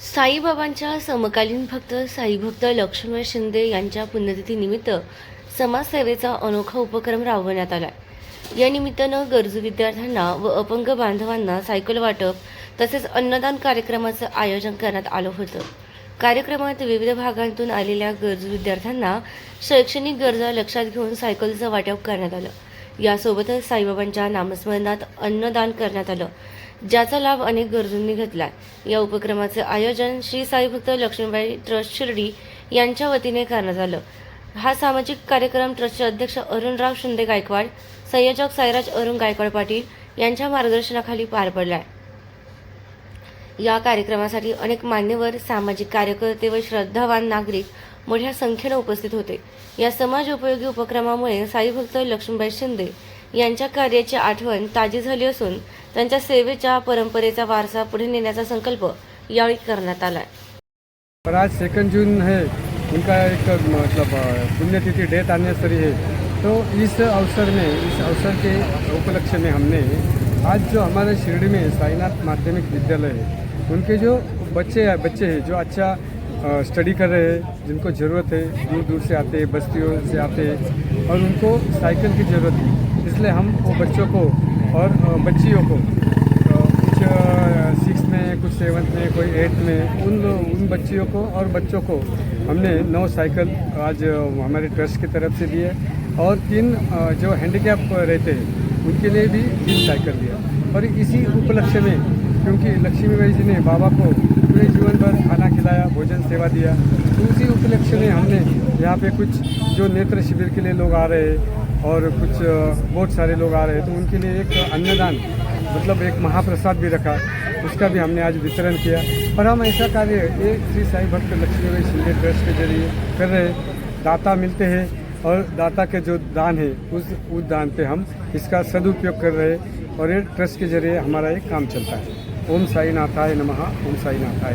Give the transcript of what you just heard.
साईबाबांच्या समकालीन भक्त साईभक्त लक्ष्मण शिंदे यांच्या पुण्यतिथीनिमित्त समाजसेवेचा अनोखा उपक्रम राबवण्यात आला या निमित्तानं गरजू विद्यार्थ्यांना व अपंग बांधवांना सायकल वाटप तसेच अन्नदान कार्यक्रमाचं आयोजन करण्यात आलं होतं. कार्यक्रमात विविध भागांतून आलेल्या गरजू विद्यार्थ्यांना शैक्षणिक गरजा लक्षात घेऊन सायकलचं वाटप करण्यात आलं. यासोबतच साईबाबांच्या नामस्मरणात अन्नदान करण्यात आलं. ज्याचा लाभ अनेक गरजूंनी घेतला या उपक्रमाचे आयोजन श्री साईभक्त लक्ष्मीबाई ट्रस्ट शिर्डी यांच्या वतीने करण्यात आलं. हा सामाजिक कार्यक्रम ट्रस्टचे अध्यक्ष अरुणराव शिंदे गायकवाड संयोजक साईराज अरुण गायकवाड पाटील यांच्या मार्गदर्शनाखाली पार पडलाय. या कार्यक्रमासाठी अनेक मान्यवर सामाजिक कार्यकर्ते व श्रद्धावान नागरिक मोठ्या संख्येने उपस्थित होते. या समाज उपयोगी उपक्रमामुळे साईभक्त लक्ष्मीबाई शिंदे यांच्या कार्याची आठवण ताजी झाली असून त्यांच्या सेवेच्या परंपरेचा वारसा पुढे नेण्याचा संकल्प यावेळी करण्यात आला पर आज सेकंड जून है उनका एक मतलब पुण्यतिथि डेट सरी है तो इस अवसर में इस अवसर के उपलक्ष्य में हमने आज जो हमारे शिरडी में साईनाथ माध्यमिक विद्यालय है उनके जो बच्चे बच्चे हैं जो अच्छा स्टडी कर रहे हैं जिनको ज़रूरत है दूर दूर से आते हैं बस्तियों से आते हैं और उनको साइकिल की ज़रूरत है। इसलिए हम वो बच्चों को और बच्चियों को। कुछ सिक्स में, कुछ सेवन्थ में, कोई एट्थ में, उन उन बच्चियों को और बच्चों को हमने नौ साइकिल आज हमारे ट्रस्ट की तरफ़ से दिए और तीन जो हैंडीकैप रहते हैं, उनके लिए भी तीन साइकिल दिया और इसी उपलक्ष्य में, क्योंकि लक्ष्मीबाई जी ने बाबा को पूरे जीवन भर खाना खिलाया, भोजन सेवा दिया, उसी उपलक्ष्य में हमने यहाँ पे कुछ जो नेत्र शिविर के लिए लोग आ रहे हैं और कुछ बहुत सारे लोग आ रहे हैं। तो उनके लिए एक अन्नदान मतलब एक महाप्रसाद भी रखा। उसका भी हमने आज वितरण किया। और हम ऐसा कार्य ये श्री साई भक्त लक्ष्मीबाई शिंदे ट्रस्ट के ज़रिए कर रहे हैं। दाता मिलते हैं और दाता के जो दान है, उस उस दान पे हम इसका सदुपयोग कर रहे हैं। और ये ट्रस्ट के ज़रिए हमारा एक काम चलता है। ओम साई नाथाय नमः, ओम साई नाथाय